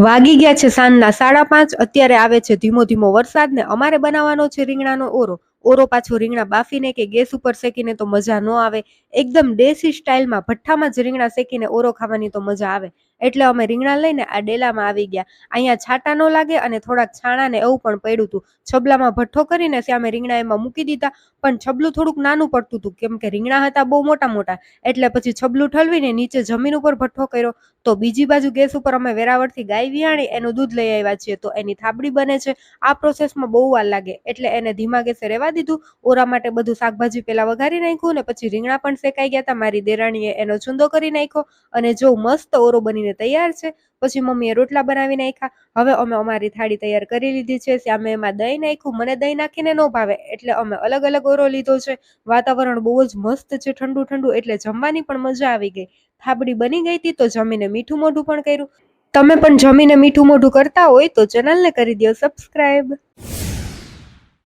વાગી ગયા છે સાંજના સાડા પાંચ. અત્યારે આવે છે ધીમો ધીમો વરસાદ ને અમારે બનાવવાનો છે રીંગણાનો ઓરો. ઓરો પાછો રીંગણા બાફીને કે ગેસ ઉપર શેકીને તો મજા ન આવે. એકદમ દેશી સ્ટાઇલમાં ભઠ્ઠામાં જ રીંગણા શેકીને ઓરો ખાવાની તો મજા આવે. એટલે અમે રીંગણા લઈને આ ડેલામાં આવી ગયા. અહીંયા છાટા ન લાગે અને થોડાક છાણા ને એવું પણ પડ્યું હતું. છબલામાં ભઠ્ઠો કરીને સામે રીંગણા એમાં મૂકી દીધા. પણ છબલું થોડુંક નાનું પડતું હતું, કેમ કે રીંગણા હતા બહુ મોટા મોટા. એટલે પછી છબલું ઠલવીને નીચે જમીન ઉપર ભઠ્ઠો કર્યો. તો બીજી બાજુ ગેસ ઉપર અમે વેરાવળથી ગાય વિયાણી એનું દૂધ લઈ આવ્યા છીએ. તો એની થાબડી બને છે. આ પ્રોસેસમાં બહુ વાર લાગે. એટલે એને ધીમા ગેસે રહેવા દીધું. ઓરા માટે બધું શાકભાજી પેલા વઘારી નાખ્યું અને પછી રીંગણા પણ શેકાઈ ગયા હતા મારી દેરાણીએ એનો છૂંદો કરી નાખ્યો અને જો મસ્ત ઓરો બનીને તૈયાર છે, પછી મમ્મીએ રોટલા બનાવી નાખ્યા. હવે અમે અમારી થાળી તૈયાર કરી લીધી છે, શ્યામે એમાં દહીં નાખ્યું. મને દહીં નાખીને ન ભાવે, એટલે અમે અલગ અલગ ઓરો લીધો છે. વાતાવરણ બહુ જ મસ્ત છે, ઠંડુ ઠંડુ, એટલે જમવાની પણ મજા આવી ગઈ. થાબડી બની ગઈ હતી તો જમીને મીઠું મોઢું પણ કર્યું. તમે પણ જમીને મીઠું મોઢું કરતા હોય તો ચેનલને કરી દો સબસ્ક્રાઇબ.